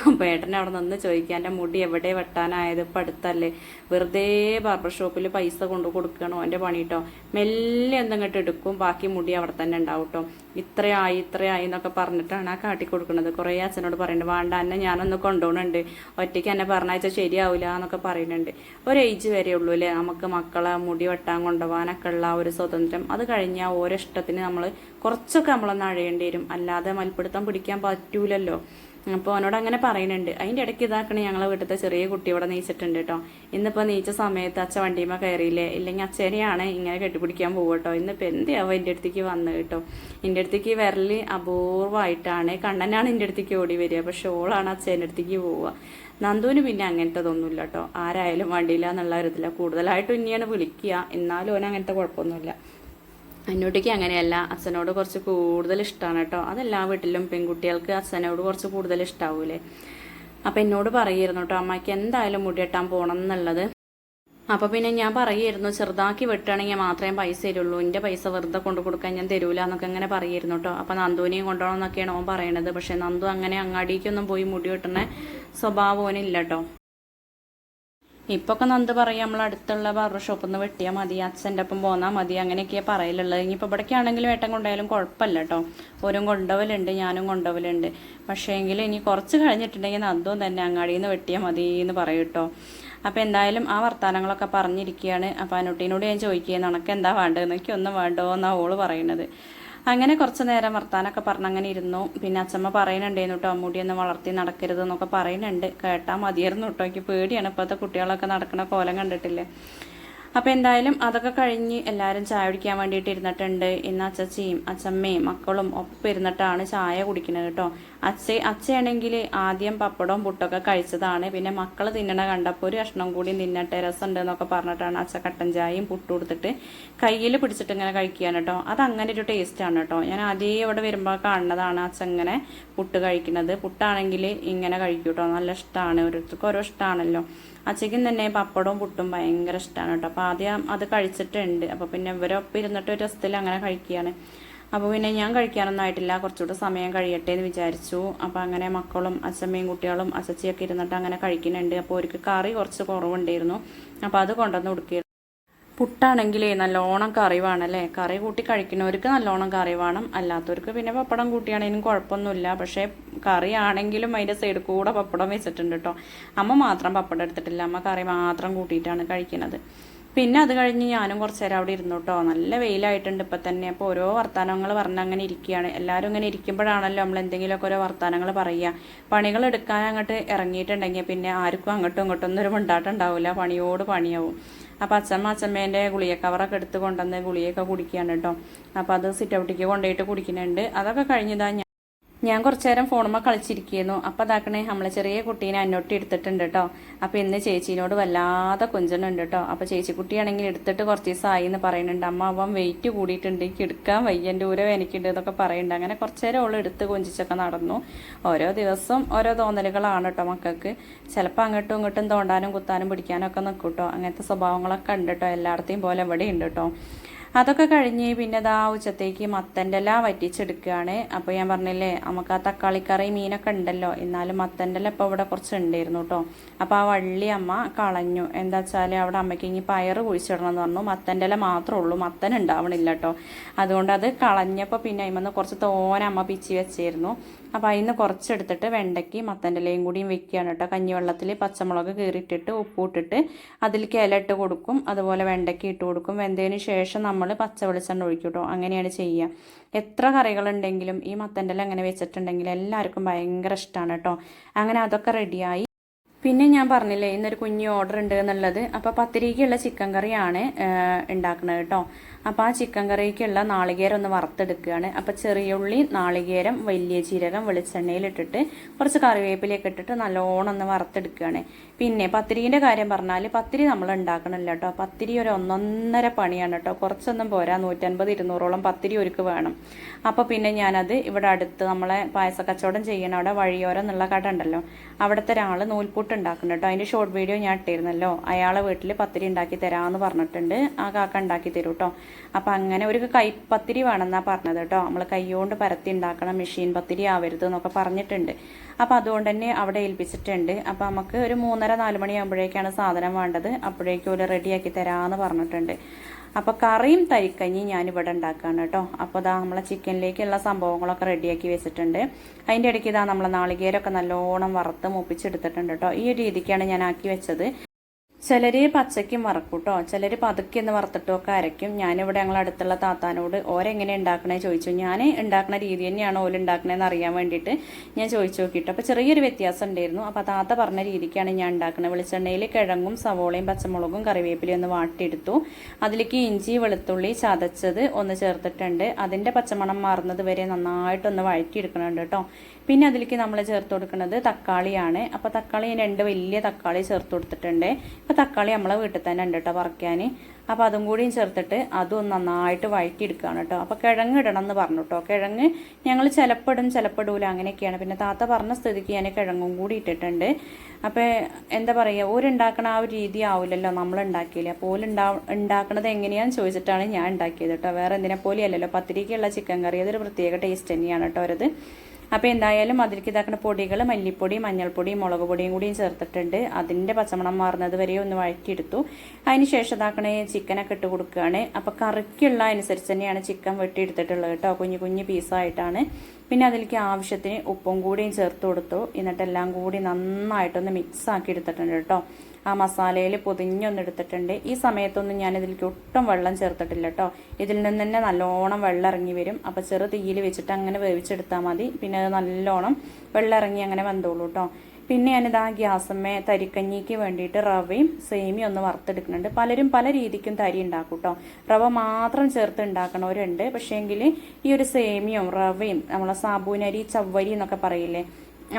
[SPEAKER 1] അപ്പൊ ഏട്ടനെ അവിടെ നിന്ന് ചോദിക്കാൻ എന്റെ മുടി എവിടെ വെട്ടാനായത്? ഇപ്പം അടുത്തല്ലേ? വെറുതെ ബാർബർ ഷോപ്പിൽ പൈസ കൊണ്ടു കൊടുക്കണോ എന്റെ പണി കേട്ടോ മെല്ലെ എന്തെങ്കിലും എടുക്കും. ബാക്കി മുടി അവിടെ തന്നെ ഉണ്ടാവും കേട്ടോ ഇത്രയായി ഇത്രയായി എന്നൊക്കെ പറഞ്ഞിട്ടാണ് ആ കാട്ടി കൊടുക്കുന്നത്. കുറേ അച്ഛനോട് പറയുന്നുണ്ട് വേണ്ട എന്നെ ഞാനൊന്ന് കൊണ്ടുപോകുന്നുണ്ട് ഒറ്റയ്ക്ക് എന്നെ പറഞ്ഞാച്ച ശരിയാവില്ല എന്നൊക്കെ പറയുന്നുണ്ട്. ഒരു ഏജ് വരെ ഉള്ളൂ അല്ലേ നമുക്ക് മക്കളെ മുടി വെട്ടാൻ കൊണ്ടുപോകാനൊക്കെ ഉള്ള ആ ഒരു സ്വതന്ത്രം. അത് കഴിഞ്ഞാൽ ഓരോ ഇഷ്ടത്തിന് നമ്മൾ കുറച്ചൊക്കെ നമ്മളൊന്ന് അഴയേണ്ടി വരും. അല്ലാതെ മൽപ്പിടുത്തം പിടിക്കാൻ പറ്റൂലല്ലോ. അപ്പോൾ അവനോട് അങ്ങനെ പറയുന്നുണ്ട്. അതിന്റെ ഇടയ്ക്ക് ഇതാക്കണേ ഞങ്ങളെ വീട്ടിലത്തെ ചെറിയ കുട്ടി ഇവിടെ നീച്ചിട്ടുണ്ട് കേട്ടോ. ഇന്നിപ്പോൾ നീച്ച സമയത്ത് അച്ഛൻ വണ്ടിയുമ്മ കയറിയില്ലേ? ഇല്ലെങ്കിൽ അച്ഛനെയാണ് ഇങ്ങനെ കെട്ടിപ്പിടിക്കാൻ പോകും കേട്ടോ. ഇന്നിപ്പോൾ എന്തിയാവും എന്റെ അടുത്തേക്ക് വന്ന് കേട്ടോ? എന്റെ അടുത്തേക്ക് വിരൽ അപൂർവമായിട്ടാണ്. കണ്ണനാണ് എന്റെ അടുത്തേക്ക് ഓടി വരിക. പക്ഷെ ഓളാണ് അച്ഛന്റെ അടുത്തേക്ക് പോവുക. നന്ദുവിന് പിന്നെ അങ്ങനത്തതൊന്നുമില്ല കേട്ടോ. ആരായാലും വണ്ടിയില്ല എന്നുള്ള ഒരു ഇതില്ല കൂടുതലായിട്ടും ഇനിയാണ് വിളിക്കുക. എന്നാലും ഓൻ അങ്ങനത്തെ കുഴപ്പമൊന്നുമില്ല. അന്നൂട്ടിക്ക് അങ്ങനെയല്ല. അച്ഛനോട് കുറച്ച് കൂടുതൽ ഇഷ്ടമാണ് കേട്ടോ. അതെല്ലാ വീട്ടിലും പെൺകുട്ടികൾക്ക് അച്ഛനോട് കുറച്ച് കൂടുതൽ ഇഷ്ടാവൂലേ. അപ്പം എന്നോട് പറയുമായിരുന്നു കേട്ടോ അമ്മയ്ക്ക് എന്തായാലും മുടിയെട്ടാൻ പോകണം എന്നുള്ളത്. അപ്പം പിന്നെ ഞാൻ പറയുമായിരുന്നു ചെറുതാക്കി വെട്ടുകയാണെങ്കിൽ മാത്രമേ പൈസ തരുള്ളൂ. എന്റെ പൈസ വെറുതെ കൊണ്ടു കൊടുക്കാൻ ഞാൻ തരൂല എന്നൊക്കെ അങ്ങനെ പറയുമായിരുന്നു കേട്ടോ. അപ്പം നന്ദുവിനെയും കൊണ്ടുപോകണം എന്നൊക്കെയാണ് ഓൻ പറയണത് പക്ഷേ നന്ദു അങ്ങനെ അങ്ങാടിക്കൊന്നും പോയി മുടി വെട്ടുന്ന സ്വഭാവം ഓനില്ല കേട്ടോ. ഇപ്പൊക്കെ നന്ദ് പറയാം നമ്മൾ അടുത്തുള്ള ബാർബർ ഷോപ്പിൽ നിന്ന് വെട്ടിയാൽ മതി അച്ഛന്റെ ഒപ്പം പോന്നാൽ മതി അങ്ങനെയൊക്കെയാണ് പറയലുള്ളത്. ഇനിയിപ്പോൾ ഇവിടേക്ക് ആണെങ്കിലും ഏട്ടൻ കൊണ്ടായാലും കുഴപ്പമില്ല കേട്ടോ ഓരും കൊണ്ടുപോകലുണ്ട് ഞാനും കൊണ്ടുപോകലുണ്ട് പക്ഷേ എങ്കിൽ ഇനി കുറച്ച് കഴിഞ്ഞിട്ടുണ്ടെങ്കിൽ നന്ദും തന്നെ അങ്ങാടിയിൽ നിന്ന് വെട്ടിയാൽ മതി എന്ന് പറയും കേട്ടോ അപ്പോൾ എന്തായാലും ആ വർത്തമാനങ്ങളൊക്കെ പറഞ്ഞിരിക്കുകയാണ് അപ്പോൾ അനുട്ടീനോട് ഞാൻ ചോദിക്കുകയാണ് നിനക്ക് എന്താ വേണ്ടത്? എനിക്ക് ഒന്നും വേണ്ടോ എന്നാണ് ഓൾ പറയുന്നത് അങ്ങനെ കുറച്ച് നേരം വർത്താനൊക്കെ പറഞ്ഞ് അങ്ങനെ ഇരുന്നു. പിന്നെ അച്ഛമ്മ പറയുന്നുണ്ടായിരുന്നു കേട്ടോ മുടിയൊന്നും വളർത്തി നടക്കരുത് എന്നൊക്കെ പറയുന്നുണ്ട്. കേട്ടാൽ മതിയായിരുന്നു കേട്ടോ എനിക്ക് പേടിയാണ്. ഇപ്പോഴത്തെ കുട്ടികളൊക്കെ നടക്കുന്ന കോലം കണ്ടിട്ടില്ലേ? അപ്പോൾ എന്തായാലും അതൊക്കെ കഴിഞ്ഞ് എല്ലാവരും ചായ കുടിക്കാൻ വേണ്ടിയിട്ട് ഇരുന്നിട്ടുണ്ട്. ഇന്ന് അച്ചച്ചിയും അച്ചമ്മയും മക്കളും ഒപ്പം ഇരുന്നിട്ടാണ് ചായ കുടിക്കുന്നത് കേട്ടോ. അച്ഛ അച്ഛയാണെങ്കിൽ ആദ്യം പപ്പടവും പുട്ടൊക്കെ കഴിച്ചതാണ്. പിന്നെ മക്കൾ തിന്നണ കണ്ടപ്പോൾ ഒരു കഷ്ണം കൂടി തിന്നട്ടെ രസമുണ്ട് എന്നൊക്കെ പറഞ്ഞിട്ടാണ് അച്ഛ കട്ടൻ ചായയും പുട്ട് കൊടുത്തിട്ട് കയ്യിൽ പിടിച്ചിട്ട് ഇങ്ങനെ കഴിക്കുകയാണ് കേട്ടോ. അത് അങ്ങനെ ഒരു ടേസ്റ്റാണ് കേട്ടോ. ഞാൻ ആദ്യം ഇവിടെ വരുമ്പോൾ കാണുന്നതാണ് അച്ഛ ഇങ്ങനെ പുട്ട് കഴിക്കുന്നത്. പുട്ടാണെങ്കിൽ ഇങ്ങനെ കഴിക്കും കേട്ടോ. നല്ല ഇഷ്ടമാണ് ഓരോരുത്തർക്കും ഓരോ ഇഷ്ടമാണല്ലോ അച്ഛയ്ക്കും തന്നെ പപ്പടവും പുട്ടും ഭയങ്കര ഇഷ്ടമാണ് കേട്ടോ. അപ്പോൾ ആദ്യം അത് കഴിച്ചിട്ടുണ്ട്. അപ്പോൾ പിന്നെ ഇവരൊപ്പം ഇരുന്നിട്ട് ഒരു രസത്തിൽ അങ്ങനെ കഴിക്കുകയാണ്. അപ്പോൾ പിന്നെ ഞാൻ കഴിക്കാനൊന്നും ആയിട്ടില്ല. കുറച്ചുകൂടെ സമയം കഴിയട്ടെ എന്ന് വിചാരിച്ചു. അപ്പോൾ അങ്ങനെ മക്കളും അച്ഛമ്മയും കുട്ടികളും അച്ഛച്ചിയൊക്കെ ഇരുന്നിട്ട് അങ്ങനെ കഴിക്കുന്നുണ്ട്. അപ്പോൾ അവർക്ക് കറി കുറച്ച് കുറവുണ്ടായിരുന്നു. അപ്പോൾ അത് കൊണ്ടുവന്ന് കൊടുക്കുക പുട്ടാണെങ്കിലേ നല്ലോണം കറി വേണമല്ലേ കറി കൂട്ടി കഴിക്കുന്നവർക്ക് നല്ലോണം കറി വേണം. അല്ലാത്തവർക്ക് പിന്നെ പപ്പടം കൂട്ടിയാണെങ്കിലും കുഴപ്പമൊന്നുമില്ല. പക്ഷേ കറി ആണെങ്കിലും അതിന്റെ സൈഡിൽ കൂടെ പപ്പടം വെച്ചിട്ടുണ്ട് കേട്ടോ അമ്മ മാത്രം പപ്പടം എടുത്തിട്ടില്ല. അമ്മ കറി മാത്രം കൂട്ടിയിട്ടാണ് കഴിക്കുന്നത്. പിന്നെ അത് കഴിഞ്ഞ് ഞാനും കുറച്ച് നേരം അവിടെ ഇരുന്നു കേട്ടോ നല്ല വെയിലായിട്ടുണ്ട് ഇപ്പം തന്നെ. അപ്പോൾ ഓരോ വർത്തമാനങ്ങൾ പറഞ്ഞ് അങ്ങനെ ഇരിക്കുകയാണ്. എല്ലാവരും ഇങ്ങനെ ഇരിക്കുമ്പോഴാണല്ലോ നമ്മൾ എന്തെങ്കിലുമൊക്കെ ഓരോ വർത്തമാനങ്ങൾ പറയുക. പണികൾ എടുക്കാൻ അങ്ങോട്ട് ഇറങ്ങിയിട്ടുണ്ടെങ്കിൽ പിന്നെ ആർക്കും അങ്ങോട്ടും ഇങ്ങോട്ടും ഒന്നും ഒരു മിണ്ടാട്ടം ഉണ്ടാവില്ല. പണിയോട് പണിയാവും. അപ്പോൾ അച്ഛമ്മ അച്ഛമ്മേന്റെ ഗുളിക കവറൊക്കെ എടുത്ത് കൊണ്ടുവന്ന് ഗുളിയൊക്കെ കുടിക്കുകയാണ് കേട്ടോ. അപ്പോൾ അത് സിറ്റ് ഔട്ടിക്ക് കൊണ്ടുപോയിട്ട് കുടിക്കുന്നുണ്ട്. അതൊക്കെ കഴിഞ്ഞതാ ഞാൻ കുറച്ചു നേരം ഫോണുമ്മ കളിച്ചിരിക്കുന്നു. അപ്പം അതാക്കണേ നമ്മളെ ചെറിയ കുട്ടീനെ അന്നോട്ട് എടുത്തിട്ടുണ്ട് കേട്ടോ അപ്പം ഇന്ന് ചേച്ചീനോട് വല്ലാതെ കൊഞ്ചണുണ്ട് കേട്ടോ അപ്പം ചേച്ചിക്കുട്ടിയാണെങ്കിൽ എടുത്തിട്ട് കുറച്ച് ദിവസമായി എന്ന് പറയുന്നുണ്ട്. അമ്മ അവൻ വെയിറ്റ് കൂടിയിട്ടുണ്ട്. എനിക്ക് എടുക്കാൻ വയ്യ. എന്റെ എനിക്കുണ്ട് എന്നൊക്കെ പറയുന്നുണ്ട്. അങ്ങനെ കുറച്ചു നേരം അവൾ എടുത്ത് കൊഞ്ചിച്ചൊക്കെ നടന്നു. ഓരോ ദിവസം ഓരോ തോന്നലുകളാണ് കേട്ടോ മക്കൾക്ക്. ചിലപ്പോൾ അങ്ങോട്ടും ഇങ്ങോട്ടും തോണ്ടാനും കുത്താനും പിടിക്കാനും ഒക്കെ നിൽക്കും കേട്ടോ അങ്ങനത്തെ സ്വഭാവങ്ങളൊക്കെ ഉണ്ട് കേട്ടോ എല്ലായിടത്തെയും പോലെ ഇവിടെ ഉണ്ട് കേട്ടോ അതൊക്കെ കഴിഞ്ഞ് പിന്നെ ദാ ഉച്ചത്തേക്ക് മത്തന്റെ എല്ലാം വറ്റിച്ചെടുക്കുകയാണ്. അപ്പോൾ ഞാൻ പറഞ്ഞില്ലേ നമുക്ക് ആ തക്കാളിക്കറി മീനൊക്കെ ഉണ്ടല്ലോ. എന്നാലും മത്തന്റെ എല്ലാം ഇപ്പോൾ ഇവിടെ കുറച്ച് ഉണ്ടായിരുന്നു കേട്ടോ. അപ്പോൾ ആ വള്ളി അമ്മ കളഞ്ഞു. എന്താ വെച്ചാൽ അവിടെ അമ്മയ്ക്ക് ഇനി പയറ് കുഴിച്ചിടണം എന്ന് പറഞ്ഞു. മത്തന്റെ ഇല മാത്രമേ ഉള്ളൂ. മത്തൻ ഉണ്ടാവണില്ല കേട്ടോ. അതുകൊണ്ട് അത് കളഞ്ഞപ്പോൾ പിന്നെ അതിമെന്ന് കുറച്ച് തോന അമ്മ പിച്ചി വെച്ചായിരുന്നു അപ്പോൾ അതിന് കുറച്ചെടുത്തിട്ട് വെണ്ടയ്ക്ക് മത്തന്റെ ഇലയും കൂടിയും വെക്കുകയാണ് കേട്ടോ. കഞ്ഞിവെള്ളത്തിൽ പച്ചമുളക് കീറിയിട്ടിട്ട് ഉപ്പ് ഇട്ടിട്ട് അതിലേക്ക് ഇല ഇട്ട് കൊടുക്കും. അതുപോലെ വെണ്ടയ്ക്ക് ഇട്ട് കൊടുക്കും. വെന്തതിന് ശേഷം നമ്മൾ പച്ച വെളിച്ചെണ്ണ ഒഴിക്കും കേട്ടോ അങ്ങനെയാണ് ചെയ്യുക എത്ര കറികളുണ്ടെങ്കിലും ഈ മത്തന്റെ അങ്ങനെ വെച്ചിട്ടുണ്ടെങ്കിൽ എല്ലാവർക്കും ഭയങ്കര ഇഷ്ടമാണ് കേട്ടോ അങ്ങനെ അതൊക്കെ റെഡിയായി. പിന്നെ ഞാൻ പറഞ്ഞില്ലേ ഇന്നൊരു കുഞ്ഞു ഓർഡർ ഉണ്ട് എന്നുള്ളത്. അപ്പോൾ പത്തിരിക്കുള്ള ചിക്കൻ കറിയാണ് ഉണ്ടാക്കുന്നത് കേട്ടോ അപ്പോൾ ആ ചിക്കൻ കറിക്കുള്ള നാളികേരം ഒന്ന് വറുത്തെടുക്കുകയാണ്. അപ്പോൾ ചെറിയ ഉള്ളി നാളികേരം വലിയ ജീരകം വെളിച്ചെണ്ണയിലിട്ടിട്ട് കുറച്ച് കറിവേപ്പിലയൊക്കെ ഇട്ടിട്ട് നല്ലോണം ഒന്ന് വറുത്തെടുക്കുകയാണ്. പിന്നെ പത്തിരിന്റെ കാര്യം പറഞ്ഞാൽ പത്തിരി നമ്മൾ ഉണ്ടാക്കണമല്ല കേട്ടോ പത്തിരി ഒരു ഒന്നൊന്നര പണിയാണ് കേട്ടോ കുറച്ചൊന്നും പോരാ. നൂറ്റൻപത് ഇരുന്നൂറോളം പത്തിരി ഒരുക്ക് വേണം. അപ്പോൾ പിന്നെ ഞാനത് ഇവിടെ അടുത്ത് നമ്മളെ പായസ കച്ചവടം ചെയ്യണം അവിടെ വഴിയോരം എന്നുള്ള കട ഉണ്ടല്ലോ. അവിടുത്തെ ഒരാൾ നൂൽപൂട്ട് ഉണ്ടാക്കുന്നുണ്ട് കേട്ടോ അതിന്റെ ഷോർട്ട് വീഡിയോ ഞാൻ ഇട്ടിരുന്നല്ലോ. അയാളെ വീട്ടിൽ പത്തിരി ഉണ്ടാക്കി തരാമെന്ന് പറഞ്ഞിട്ടുണ്ട്. ആ കാക്ക ഉണ്ടാക്കി തരും കേട്ടോ അപ്പം അങ്ങനെ ഒരു കൈപ്പത്തിരി വേണമെന്നാ പറഞ്ഞത് കേട്ടോ. നമ്മൾ കൈകൊണ്ട് പരത്തി ഉണ്ടാക്കണം മെഷീൻ പത്തിരി ആവരുത് എന്നൊക്കെ പറഞ്ഞിട്ടുണ്ട്. അപ്പോൾ അതുകൊണ്ട് തന്നെ അവിടെ ഏൽപ്പിച്ചിട്ടുണ്ട്. അപ്പോൾ നമുക്ക് ഒരു മൂന്നര നാല് മണിയാകുമ്പോഴേക്കാണ് സാധനം വേണ്ടത്. അപ്പോഴേക്കും ഒരു റെഡിയാക്കി തരാമെന്ന് പറഞ്ഞിട്ടുണ്ട്. അപ്പോൾ കറിയും തരിക്കഞ്ഞി ഞാനിവിടെ ഉണ്ടാക്കുകയാണ് കേട്ടോ. അപ്പോൾ ഇതാ നമ്മളെ ചിക്കനിലേക്കുള്ള സംഭവങ്ങളൊക്കെ റെഡിയാക്കി വെച്ചിട്ടുണ്ട്. അതിന്റെ ഇടയ്ക്ക് ഇതാ നമ്മളെ നാളികേരൊക്കെ നല്ലോണം വറുത്ത് മുപ്പിച്ചെടുത്തിട്ടുണ്ട് കേട്ടോ. ഈ രീതിക്കാണ് ഞാൻ ആക്കി വെച്ചത്. ചിലർ പച്ചയ്ക്കും വറക്കും കേട്ടോ പതുക്കി എന്ന് വറുത്തിട്ടും ഒക്കെ അരയ്ക്കും. ഞാനിവിടെ ഞങ്ങളുടെ അടുത്തുള്ള താത്താനോട് ഓരെങ്ങനെ ഉണ്ടാക്കണേ ചോദിച്ചു. ഞാൻ ഉണ്ടാക്കുന്ന രീതി തന്നെയാണ് ഓൽ ഉണ്ടാക്കണേന്ന് അറിയാൻ വേണ്ടിയിട്ട് ഞാൻ ചോദിച്ചു നോക്കിയിട്ട്. അപ്പോൾ ചെറിയൊരു വ്യത്യാസം ഉണ്ടായിരുന്നു. അപ്പോൾ താത്ത പറഞ്ഞ രീതിക്കാണ് ഞാൻ ഉണ്ടാക്കുന്നത് വെളിച്ചെണ്ണയിൽ കിഴങ്ങും സവോളയും പച്ചമുളകും കറിവേപ്പിലയും ഒന്ന് വാട്ടിയെടുത്തു. അതിലേക്ക് ഇഞ്ചി വെളുത്തുള്ളി ചതച്ചത് ഒന്ന് ചേർത്തിട്ടുണ്ട്. അതിന്റെ പച്ചമണം മാറുന്നത് വരെ നന്നായിട്ടൊന്ന് വഴറ്റിയെടുക്കണുണ്ട് കേട്ടോ പിന്നെ അതിലേക്ക് നമ്മൾ ചേർത്ത് കൊടുക്കുന്നത് തക്കാളിയാണ്. അപ്പോൾ തക്കാളി ഞാൻ രണ്ട് വലിയ തക്കാളി ചേർത്ത് കൊടുത്തിട്ടുണ്ട്. അപ്പോൾ തക്കാളി നമ്മളെ വീട്ടിൽ തന്നെ ഉണ്ട് കേട്ടോ പറിക്കാൻ അപ്പോൾ അതും കൂടിയും ചേർത്തിട്ട് അതും നന്നായിട്ട് വഴറ്റിയെടുക്കുകയാണ് കേട്ടോ അപ്പോൾ കിഴങ്ങ് ഇടണം എന്ന് പറഞ്ഞു കേട്ടോ കിഴങ്ങ് ഞങ്ങൾ ചിലപ്പോൾ ഇടും അങ്ങനെയൊക്കെയാണ്. പിന്നെ താത്ത പറഞ്ഞ സ്ഥിതിക്ക് ഞാൻ കിഴങ്ങും കൂടി ഇട്ടിട്ടുണ്ട്. അപ്പോൾ എന്താ പറയുക ഓരുണ്ടാക്കണ ആ ഒരു രീതി ആവില്ലല്ലോ നമ്മൾ ഉണ്ടാക്കിയില്ല അപ്പോൾ ഓലുണ്ടാ ഉണ്ടാക്കണത് എങ്ങനെയാണെന്ന് ചോദിച്ചിട്ടാണ് ഞാൻ ഉണ്ടാക്കിയത് കേട്ടോ വേറെ എന്തിനെ പോലെയല്ലല്ലോ പത്തിരിക്കുള്ള ചിക്കൻ കറി അതൊരു പ്രത്യേക ടേസ്റ്റ് തന്നെയാണ് കേട്ടോ അവരത് അപ്പോൾ എന്തായാലും അതിലേക്ക് ഇതാക്കുന്ന പൊടികൾ മല്ലിപ്പൊടി മഞ്ഞൾപ്പൊടി മുളക് പൊടിയും കൂടിയും ചേർത്തിട്ടുണ്ട്. അതിന്റെ പച്ചമണം മാറുന്നത് വരെ ഒന്ന് വഴറ്റിയെടുത്തു. അതിന് ശേഷം ഇതാക്കണ ചിക്കനൊക്കെ ഇട്ട് കൊടുക്കുകയാണ്. അപ്പോൾ കറിക്കുള്ള അനുസരിച്ച് തന്നെയാണ് ചിക്കൻ വെട്ടിയെടുത്തിട്ടുള്ളത് കേട്ടോ. കുഞ്ഞു കുഞ്ഞു പീസായിട്ടാണ് പിന്നെ അതിലേക്ക് ആവശ്യത്തിന് ഉപ്പും കൂടിയും ചേർത്ത് കൊടുത്തു. എന്നിട്ടെല്ലാം കൂടി നന്നായിട്ടൊന്ന് മിക്സ് ആക്കി എടുത്തിട്ടുണ്ട് കേട്ടോ. ആ മസാലയിൽ പൊതിഞ്ഞൊന്നെടുത്തിട്ടുണ്ട്. ഈ സമയത്തൊന്നും ഞാൻ ഇതിലേക്ക് ഒട്ടും വെള്ളം ചേർത്തിട്ടില്ല കേട്ടോ ഇതിൽ നിന്ന് തന്നെ നല്ലോണം വെള്ളം ഇറങ്ങി വരും. അപ്പോൾ ചെറു തീയിൽ വെച്ചിട്ട് അങ്ങനെ വേവിച്ചെടുത്താൽ മതി. പിന്നെ അത് നല്ലോണം വെള്ളം ഇറങ്ങി അങ്ങനെ വന്നോളൂ കേട്ടോ പിന്നെ ഞാനിതാ ഗ്യാസമ്മേ തരിക്കഞ്ഞിക്ക് വേണ്ടിയിട്ട് റവയും സേമിയും ഒന്ന് വറുത്തെടുക്കുന്നുണ്ട്. പലരും പല രീതിക്കും തരി ഉണ്ടാക്കും കേട്ടോ റവ മാത്രം ചേർത്ത് ഉണ്ടാക്കണവരുണ്ട്. പക്ഷേങ്കിൽ ഈ ഒരു സേമിയും റവയും നമ്മളെ സാബൂനരി ചവ്വരി എന്നൊക്കെ പറയില്ലേ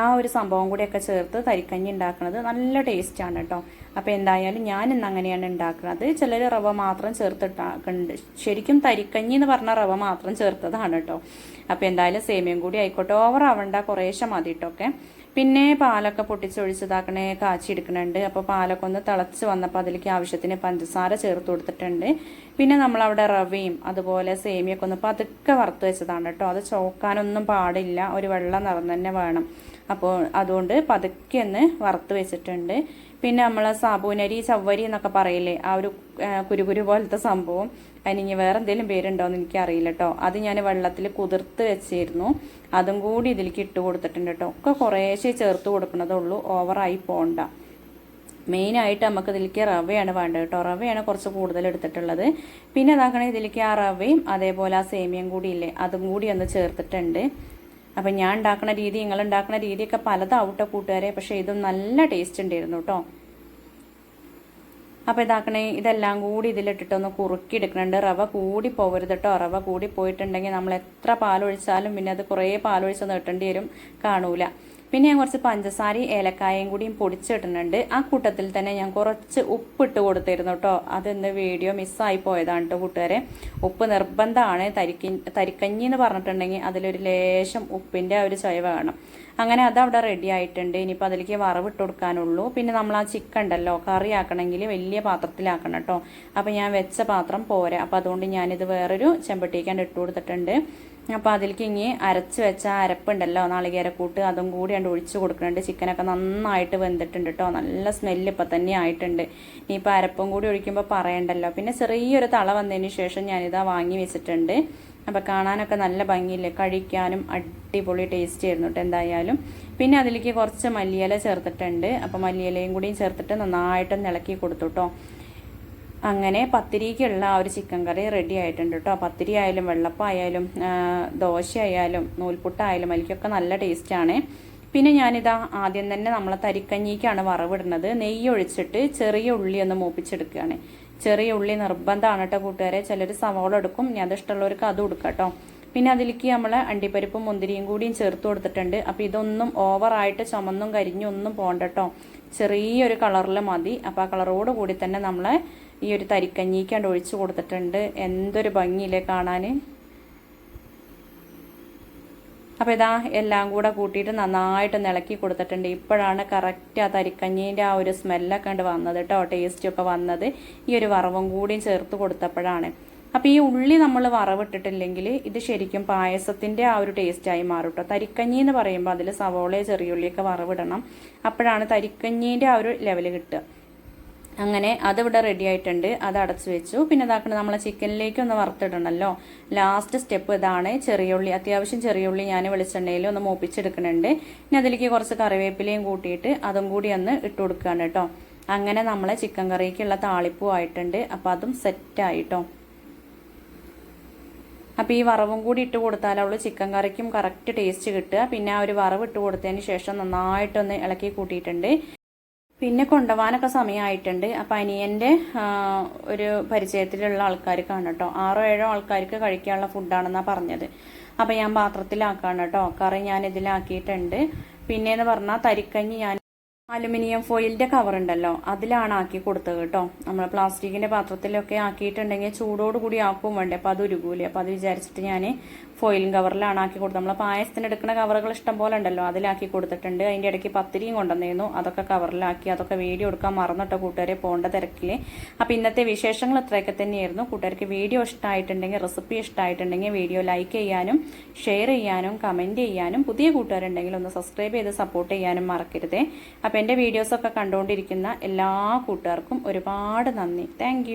[SPEAKER 1] ആ ഒരു സംഭവം കൂടിയൊക്കെ ചേർത്ത് തരിക്കഞ്ഞി ഉണ്ടാക്കുന്നത് നല്ല ടേസ്റ്റാണ് കേട്ടോ. അപ്പോൾ എന്തായാലും ഞാൻ ഇന്ന് അങ്ങനെയാണ് ഉണ്ടാക്കുന്നത് ചിലർ റവ മാത്രം ചേർത്തിട്ടാക്കുന്നുണ്ട് ശരിക്കും തരിക്കഞ്ഞി എന്ന് പറഞ്ഞ റവ മാത്രം ചേർത്തതാണ് കേട്ടോ. അപ്പോൾ എന്തായാലും സേമിയം കൂടി ആയിക്കോട്ടെ. ഓവർ ആവണ്ട കുറേശ്ശെ മതി കേട്ടോ ഒക്കെ. പിന്നെ പാലൊക്കെ പൊട്ടിച്ചൊഴിച്ചതാക്കണേ കാച്ചി എടുക്കുന്നുണ്ട് അപ്പോൾ പാലൊക്കെ ഒന്ന് തിളച്ച് വന്നപ്പോൾ അതിലേക്ക് ആവശ്യത്തിന് പഞ്ചസാര ചേർത്ത് കൊടുത്തിട്ടുണ്ട്. പിന്നെ നമ്മളവിടെ റവയും അതുപോലെ സേമിയൊക്കെ ഒന്ന് പതുക്കെ വറുത്ത് വെച്ചതാണ് കേട്ടോ. അത് ചോക്കാനൊന്നും പാടില്ല. ഒരു വെള്ളം നിറം തന്നെ വേണം. അപ്പോൾ അതുകൊണ്ട് പതുക്കെ ഒന്ന് വറുത്ത് വെച്ചിട്ടുണ്ട്. പിന്നെ നമ്മൾ സാബൂനരി ചവ്വരി എന്നൊക്കെ പറയില്ലേ ആ ഒരു കുരുകുരു പോലത്തെ സംഭവം. അതിന് വേറെ എന്തെങ്കിലും പേരുണ്ടോയെന്ന് എനിക്കറിയില്ല കേട്ടോ അത് ഞാൻ വെള്ളത്തിൽ കുതിർത്ത് വെച്ചിരുന്നു. അതും കൂടി ഇതിലേക്ക് ഇട്ട് കൊടുത്തിട്ടുണ്ട് കേട്ടോ ഒക്കെ കുറേശ്ശെ ചേർത്ത് കൊടുക്കണതുള്ളൂ ഓവറായി പോണ്ട. മെയിനായിട്ട് നമുക്ക് ഇതിലേക്ക് റവയാണ് വേണ്ടത് കേട്ടോ റവയാണ് കുറച്ച് കൂടുതൽ എടുത്തിട്ടുള്ളത്. പിന്നെ അതാക്കണേ ഇതിലേക്ക് ആ റവയും അതേപോലെ ആ സേമിയം കൂടി ഇല്ലേ അതും കൂടി ഒന്ന് ചേർത്തിട്ടുണ്ട്. അപ്പം ഞാൻ ഉണ്ടാക്കുന്ന രീതി നിങ്ങൾ ഉണ്ടാക്കുന്ന രീതിയൊക്കെ പലതാവട്ടെ കൂട്ടുകാരെ പക്ഷേ ഇതും നല്ല ടേസ്റ്റ് ഉണ്ടായിരുന്നു കേട്ടോ അപ്പോൾ ഇതാക്കണേ ഇതെല്ലാം കൂടി ഇതിലിട്ടിട്ടൊന്ന് കുറുക്കി എടുക്കുന്നുണ്ട് റവ കൂടി പോകരുത് കേട്ടോ റവ കൂടി പോയിട്ടുണ്ടെങ്കിൽ നമ്മൾ എത്ര പാലൊഴിച്ചാലും പിന്നെ അത് കുറേ പാലൊഴിച്ച് നീട്ടേണ്ടി വരും. കാണൂല. പിന്നെ ഞാൻ കുറച്ച് പഞ്ചസാരയും ഏലക്കായയും കൂടിയും പൊടിച്ചിടുന്നുണ്ട്. ആ കൂട്ടത്തിൽ തന്നെ ഞാൻ കുറച്ച് ഉപ്പിട്ട് കൊടുത്തിരുന്നു കേട്ടോ അതെന്ന് വീഡിയോ മിസ്സായി പോയതാണ് കേട്ടോ കൂട്ടുകാരെ. ഉപ്പ് നിർബന്ധമാണ്. തരിക്കി തരിക്കഞ്ഞി എന്ന് പറഞ്ഞിട്ടുണ്ടെങ്കിൽ അതിലൊരു ലേശം ഉപ്പിന്റെ ഒരു ചൊയ വേണം. അങ്ങനെ അത് അവിടെ റെഡി ആയിട്ടുണ്ട്. ഇനിയിപ്പോൾ അതിലേക്ക് വറവിട്ട് കൊടുക്കാനുള്ളൂ. പിന്നെ നമ്മൾ ആ ചിക്കൻ ഉണ്ടല്ലോ കറി ആക്കണമെങ്കിൽ വലിയ പാത്രത്തിലാക്കണം കേട്ടോ അപ്പോൾ ഞാൻ വെച്ച പാത്രം പോരാ. അപ്പോൾ അതുകൊണ്ട് ഞാനിത് വേറൊരു ചെമ്പട്ടിക്കാണ്ട് ഇട്ട് കൊടുത്തിട്ടുണ്ട്. അപ്പോൾ അതിലേക്ക് ഇനി അരച്ച് വെച്ച അരപ്പുണ്ടല്ലോ നാളികേരക്കൂട്ട് അതും കൂടി കണ്ട് ഒഴിച്ചു കൊടുക്കുന്നുണ്ട്. ചിക്കനൊക്കെ നന്നായിട്ട് വെന്തിട്ടുണ്ട് കേട്ടോ നല്ല സ്മെല്ല് ഇപ്പം തന്നെ ആയിട്ടുണ്ട്. ഇനിയിപ്പോൾ അരപ്പും കൂടി ഒഴിക്കുമ്പോൾ പറയണ്ടല്ലോ. പിന്നെ ചെറിയൊരു തള വന്നതിന് ശേഷം ഞാനിതാ വാങ്ങി വെച്ചിട്ടുണ്ട്. അപ്പോൾ കാണാനൊക്കെ നല്ല ഭംഗിയില്ലേ? കഴിക്കാനും അടിപൊളി ടേസ്റ്റ് ആയിരുന്നു കേട്ടോ എന്തായാലും. പിന്നെ അതിലേക്ക് കുറച്ച് മല്ലിയില ചേർത്തിട്ടുണ്ട്. അപ്പോൾ മല്ലിയിലയും കൂടിയും ചേർത്തിട്ട് നന്നായിട്ട് ഇളക്കി കൊടുത്തു കേട്ടോ അങ്ങനെ പത്തിരിക്കുള്ള ആ ഒരു ചിക്കൻ കറി റെഡി ആയിട്ടുണ്ട് കേട്ടോ പത്തിരി ആയാലും വെള്ളപ്പായാലും ദോശ ആയാലും നൂൽപുട്ടായാലും അതിലേക്കൊക്കെ നല്ല ടേസ്റ്റാണ് പിന്നെ ഞാനിതാ ആദ്യം തന്നെ നമ്മളെ തരിക്കഞ്ഞിക്കാണ് വറവിടുന്നത്. നെയ്യ് ഒഴിച്ചിട്ട് ചെറിയ ഉള്ളി ഒന്ന് മൂപ്പിച്ചെടുക്കുകയാണ് ചെറിയ ഉള്ളി നിർബന്ധമാണ് കേട്ടോ കൂട്ടുകാരെ. ചിലർ സവോള എടുക്കും. ഞാൻ അതിഷ്ടമുള്ളവർക്ക് അത് കൊടുക്കാം കേട്ടോ പിന്നെ അതിലേക്ക് നമ്മൾ അണ്ടിപ്പരിപ്പും മുന്തിരിയും കൂടിയും ചേർത്ത് കൊടുത്തിട്ടുണ്ട്. അപ്പോൾ ഇതൊന്നും ഓവറായിട്ട് ചുമന്നും കരിഞ്ഞും ഒന്നും പോകണ്ട കേട്ടോ ചെറിയൊരു കളറിൽ മതി. അപ്പോൾ ആ കളറോട് കൂടി തന്നെ നമ്മൾ ഈ ഒരു തരിക്കഞ്ഞിക്കാണ്ട് ഒഴിച്ചു കൊടുത്തിട്ടുണ്ട്. എന്തൊരു ഭംഗിയില്ലേ കാണാൻ അപ്പോൾ ഇതാ എല്ലാം കൂടെ കൂട്ടിയിട്ട് നന്നായിട്ട് ഇളക്കി കൊടുത്തിട്ടുണ്ട്. ഇപ്പോഴാണ് കറക്റ്റ് ആ തരിക്കഞ്ഞീന്റെ ആ ഒരു സ്മെല്ലൊക്കെ ഉണ്ട് വന്നത് കേട്ടോ ടേസ്റ്റൊക്കെ വന്നത്. ഈ ഒരു വറവും കൂടിയും ചേർത്ത് കൊടുത്തപ്പോഴാണ്. അപ്പോൾ ഈ ഉള്ളി നമ്മൾ വറവിട്ടിട്ടില്ലെങ്കിൽ ഇത് ശരിക്കും പായസത്തിന്റെ ആ ഒരു ടേസ്റ്റായി മാറും കേട്ടോ തരിക്കഞ്ഞി എന്ന് പറയുമ്പോൾ അതിൽ സവോളയോ ചെറിയുള്ളിയൊക്കെ വറവിടണം. അപ്പോഴാണ് തരിക്കഞ്ഞീന്റെ ആ ഒരു ലെവൽ കിട്ടുക. അങ്ങനെ അതിവിടെ റെഡി ആയിട്ടുണ്ട്. അത് അടച്ചു വെച്ചു. പിന്നെ ഇതാക്കണം നമ്മളെ ചിക്കനിലേക്ക് ഒന്ന് വറുത്തിടണമല്ലോ ലാസ്റ്റ് സ്റ്റെപ്പ് ഇതാണ്. ചെറിയുള്ളി അത്യാവശ്യം ചെറിയുള്ളി ഞാൻ വെളിച്ചെണ്ണയിൽ ഒന്ന് മൂപ്പിച്ചെടുക്കുന്നുണ്ട്. ഇനി അതിലേക്ക് കുറച്ച് കറിവേപ്പിലയും കൂട്ടിയിട്ട് അതും കൂടി ഒന്ന് ഇട്ട് കൊടുക്കുകയാണ് കേട്ടോ. അങ്ങനെ നമ്മളെ ചിക്കൻ കറിക്കുള്ള താളിപ്പും ആയിട്ടുണ്ട്. അപ്പോൾ അതും സെറ്റായിട്ടോ അപ്പോൾ ഈ വറവും കൂടി ഇട്ട് കൊടുത്താലുള്ളൂ ചിക്കൻ കറിക്കും കറക്റ്റ് ടേസ്റ്റ് കിട്ടുക. പിന്നെ ആ ഒരു വറവ് ഇട്ട് കൊടുത്തതിന് ശേഷം നന്നായിട്ടൊന്ന് ഇളക്കി കൂട്ടിയിട്ടുണ്ട്. പിന്നെ കൊണ്ടുപോകാനൊക്കെ സമയമായിട്ടുണ്ട്. അപ്പം അനിയന്റെ ഒരു പരിചയത്തിലുള്ള ആൾക്കാർക്കാണ് കേട്ടോ. ആറോ ഏഴോ ആൾക്കാർക്ക് കഴിക്കാനുള്ള ഫുഡാണെന്നാണ് പറഞ്ഞത്. അപ്പം ഞാൻ പാത്രത്തിലാക്കാണ് കേട്ടോ. കറി ഞാൻ ഇതിലാക്കിയിട്ടുണ്ട് പിന്നെയെന്ന് പറഞ്ഞാൽ തരിക്കഞ്ഞി ഞാൻ അലുമിനിയം ഫോയിലിന്റെ കവർ ഉണ്ടല്ലോ അതിലാണ് ആക്കി കൊടുത്തത് കേട്ടോ. നമ്മൾ പ്ലാസ്റ്റിക്കിന്റെ പാത്രത്തിലൊക്കെ ആക്കിയിട്ടുണ്ടെങ്കിൽ ചൂടോട് കൂടി ആക്കും വേണ്ടേ. അപ്പം അത് ഉരുകൂലേ. അപ്പം അത് വിചാരിച്ചിട്ട് ഞാൻ ഫോയിലും കവറിലാണ് ആക്കി കൊടുത്തത്. നമ്മൾ പായസത്തിന് എടുക്കുന്ന കവറുകൾ ഇഷ്ടം പോലെ ഉണ്ടല്ലോ. അതിലാക്കി കൊടുത്തിട്ടുണ്ട്. അതിന്റെ ഇടയ്ക്ക് പത്തിരിയും കൊണ്ടുവന്നിരുന്നു. അതൊക്കെ കവറിലാക്കി അതൊക്കെ വീഡിയോ എടുക്കാൻ മറന്നിട്ടോ കൂട്ടുകാരെ പോകേണ്ട തിരക്കിൽ അപ്പം ഇന്നത്തെ വിശേഷങ്ങൾ ഇത്രയൊക്കെ തന്നെയായിരുന്നു. കൂട്ടുകാർക്ക് വീഡിയോ ഇഷ്ടമായിട്ടുണ്ടെങ്കിൽ റെസിപ്പി ഇഷ്ടമായിട്ടുണ്ടെങ്കിൽ വീഡിയോ ലൈക്ക് ചെയ്യാനും ഷെയർ ചെയ്യാനും കമന്റ് ചെയ്യാനും പുതിയ കൂട്ടുകാരുണ്ടെങ്കിൽ ഒന്ന് സബ്സ്ക്രൈബ് ചെയ്ത് സപ്പോർട്ട് ചെയ്യാനും മറക്കരുതേ. അപ്പം എന്റെ വീഡിയോസൊക്കെ കണ്ടുകൊണ്ടിരിക്കുന്ന എല്ലാ കൂട്ടുകാർക്കും ഒരുപാട് നന്ദി. താങ്ക്